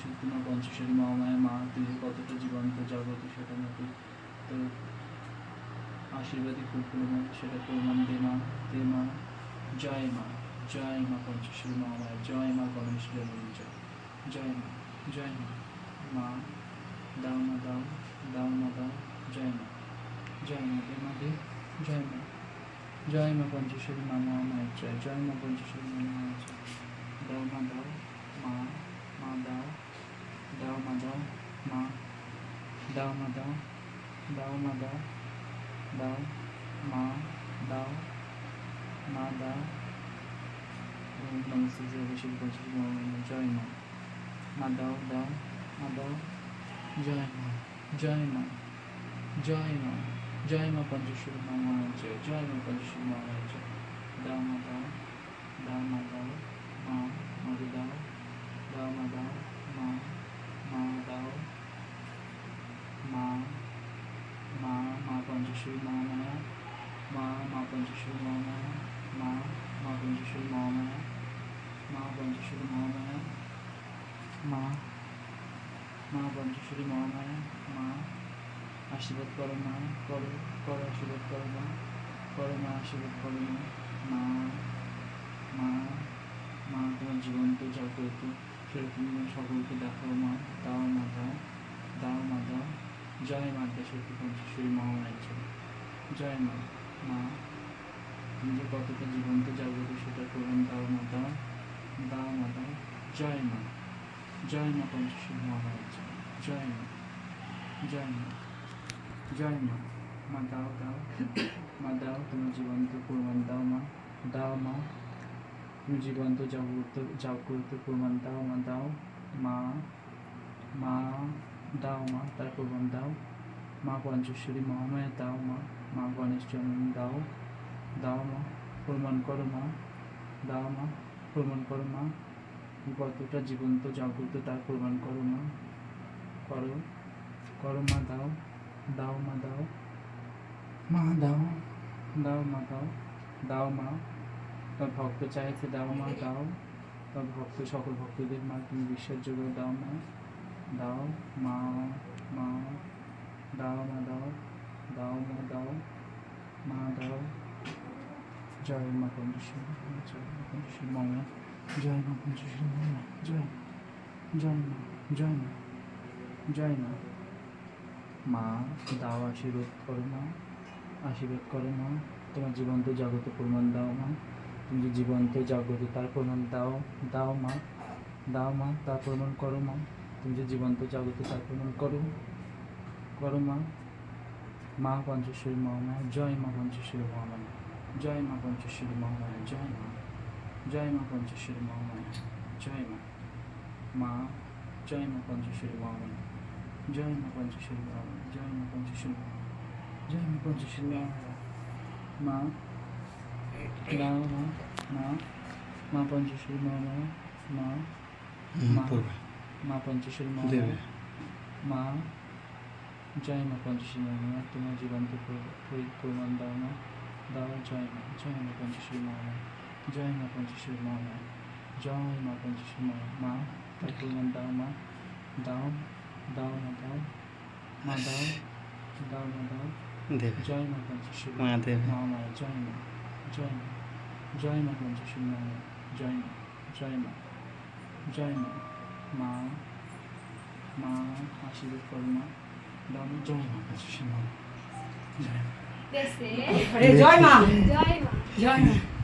শক্তি মা পঞ্চশ্বরী মহামায়া মা তুই কতটা জীবন্ত, জাগ্রত সেটা নাকি তোর আশীর্বাদী ফুলফুল মা, সেটা প্রমাণ দে মা দে মা, জয় মা জয় মা পঞ্চশ্বরী মহামায়া, জয় মা গণেশ জননী জয় জয় মা জয় মা মা, দাও মা, দাও দাও মা, দাও, জয় মা জয় মা, দে মা, দে, জয় মা জয় মা পঞ্চশ্বরী মা মহামায়ের জয় জয় মা পঞ্চশ্বরী মা মহামায়ের জয় দাও মা দাও, মা মা, দাও দাও মা দাও মা দাও মা দাও দাও মা দাও দাও মা দাও মা দাও ওম নমস্তে জয় বেশি পঞ্চশ্বরী মা মহামায়া জয় মা মা দাও দাও মা দাও জয় মা জয় মা জয় মা জয় মা পঞ্চশ্বরী মা মহামায়া জয় জয় মা পঞ্চশ্বরী মা মহামায়া জয় দাও মা দাও দাও মা দাও মা মাকে দাও দাও মা দাও মা মা দাও মা মা মা পঞ্চশ্বরী মা মায়া মা মা পঞ্চশ্বরী মা মায়া মা মা পঞ্চশ্বরী মা মায়া মা পঞ্চশ্বরী মা মায়া মা মা পঞ্চশ্বরী মা মায়া মা আশীর্বাদ করো মা করো করো আশীর্বাদ করো মা করো মা আশীর্বাদ করো মা মা মা তোমার জীবন্ত জাগ্রত সেরকম সকলকে দেখাও মা দাও মা দাও দাও মা দাও জয় মা দেশী পঞ্চশ্বরী মহামায়ের জয় জয় মা মা তুমি যে কতটা জীবন্ত জাগ্রত সেটা প্রমাণ দাও মা দাও দাও মা দাও জয় মা জয় মা পঞ্চশ্বরী মহামায়ের জয় মা জয় মা জয় মা মা দাও দাও, মা দাও তোমার জীবন্ত প্রমাণ দাও মা দাও মা, তুমি জীবন্ত জাগ্রত জাগ্রত প্রমাণ দাও মা দাও মা মা দাও মা তার প্রমাণ দাও। মা পঞ্চশ্বরী মহামায়া দাও মা মা গণেশ জননী দাও। দাও মা প্রমাণ করো মা। দাও মা প্রমাণ করো মা। কতটা জীবন্ত, জাগ্রত, তার প্রমাণ করো মা। করো করো মা, দাও। দাও মা দাও। মা, দাও। দাও মা, দাও। দাও মা। তার ভক্ত চাইছে দাও মা, দাও। তার ভক্ত, সকল ভক্তদের মা, তুমি বিশ্বাসযোগ্য দাও মা। দাও, মা মা, দাও মা, দাও দাও, মা দাও মা, দাও। জয় মা পঞ্চশ্বরী জয় মা মঙ্গলা জয় মা পঞ্চশ্বরী মঙ্গলা জয় জয় মা জয় মা জয় মা। মা, দাও আশীর্বাদ করো মা, আশীর্বাদ করো মা। তোমার জীবন্ত জাগত প্রমাণ দাও মা। তুমি জীবন্ত জাগ্রত তার প্রমাণ দাও দাও মা দাও মা, তার প্রমাণ করো মা। তুমি যে জীবন্ত জাগত তার করো। করো মা। মা পঞ্চশ্বরী মহামায়া। জয় মা পঞ্চশ্বরী মহামায়া। জয় মা পঞ্চশ্বরী মহামায়া। জয় মা। জয় মা পঞ্চশ্বরী মহামায়া। জয় মা। মা, জয় মা পঞ্চশ্বরী মহামায়া। জয় মা পঞ্চশ্বরী মহামায়া। জয় মা পঞ্চশ্বরী জয় মা পঞ্চশ্বরী মহামায়া। মা মা মা মা পঞ্চশ্বরী মহামায়া। মা মা মা পঞ্চশ্বরী মহামায়া মা জয় মা পঞ্চশ্বরী মহামায়া তোমার প্র- প্রমাণ দাও মা দাও জয় মা জয় মা পঞ্চশ্বরী মহামায়া জয় মা পঞ্চশ্বরী মহামায়া জয় মা পঞ্চশ্বরী মা মা তার প্রমাণ দাও মা দাও দাও মা দাও মা দাও দাও মা দাও জয় মা পঞ্চশ্বরী মা মহামায়া জয় মা জয় মা জয় মা পঞ্চশ্বরী মহামায়া জয় মা জয় মা জয় মা মা মা আশীর্বাদ করো মা দাও মা। জয় মা। পঞ্চশ্বরী মহামায়া জয় মা জয় মা। জয় মা। জয় মা।